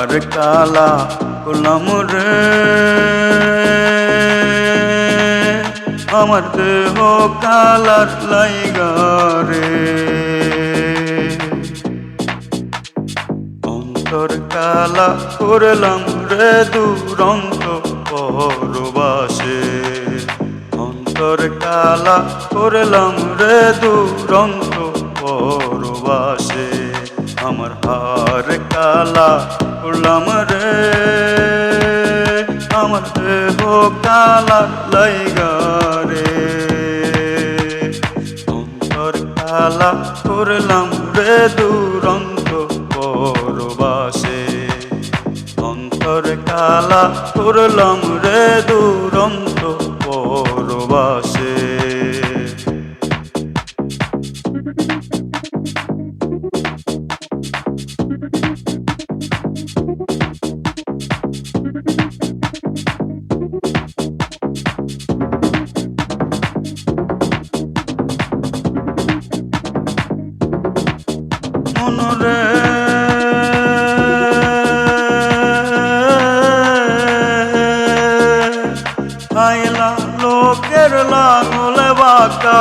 হার কালা করলাম রে। আমার দেহ কালার লাইগা রে। অন্তর কালা করলাম রে দুরন্ত পরবাসে। অন্তর কালা করলাম রে দুরন্ত পরবাসে। আমার হার কালা আমার হোক কালা লাইগা রে অন্তর কালা করলাম রে দুরন্ত পরবাসে। অন্তর কালা করলাম রে দুরন্ত পরবাসে। মনরে আইলা লোকের লাঙলে বাঁকা,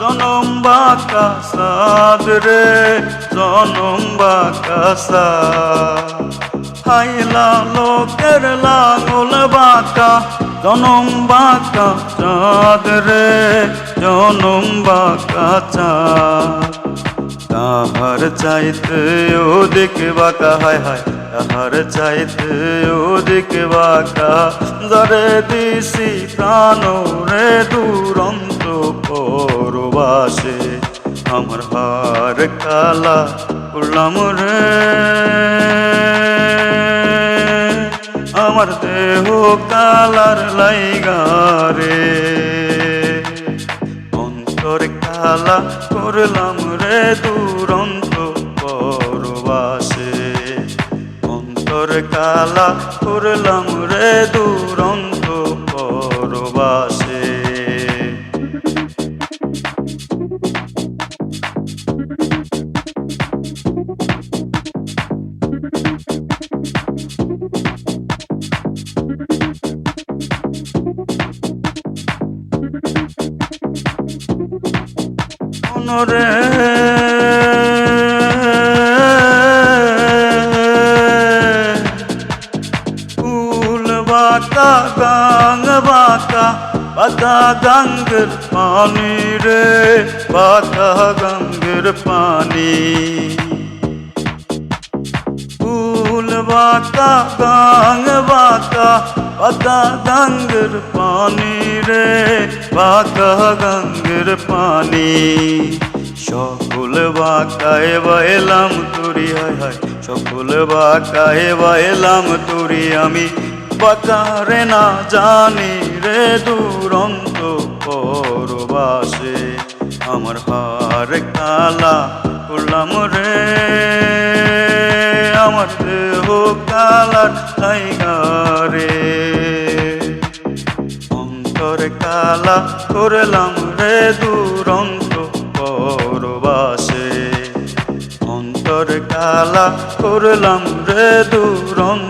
জনম বাঁকা সাদ রে, জনম বাঁকা হাইলা লোকের লাঙল বাঁকা, জনম বাঁকা চাঁদ রে, জনম বাঁকা চাঁদ তাহার চাইতে ও দিকে বাঁকা, হায় হায়। তাহার চাইতে ও দিকে বাঁকা জরে দিছি প্রাণ রে দুরন্ত পরবাসে। আমার হার কালা করলাম রে। আমার দেহ কালার লাইগা রে। কালা করলাম রে দুরন্ত পরবাসে। অন্তর কালা করলাম রে দুরন্ত পরবাসে। মনরে ফুল বাঁকা গাং বাঁকা বাঁকা গঙ্গের পানি রে বাঁকা গঙ্গের পানি। ফুল বাঁকা গাং বাঁকা বাঁকা গঙ্গের পানি রে বাঁকা গঙ্গের পানি। সকল বাঁকায় বাইলাম তুরি, হায় হায়। সকল বাঁকায় বাইলাম তুরি, আমি বাঁকারে না জানি রে, দুরন্ত পরবাসে। আমার হার কালা করলাম রে, আমার দেহ কালার লাইগা অন্তর কালা করলাম রে দুরন্ত পরবাসে অন্তর কালা করলাম রে দুরন্ত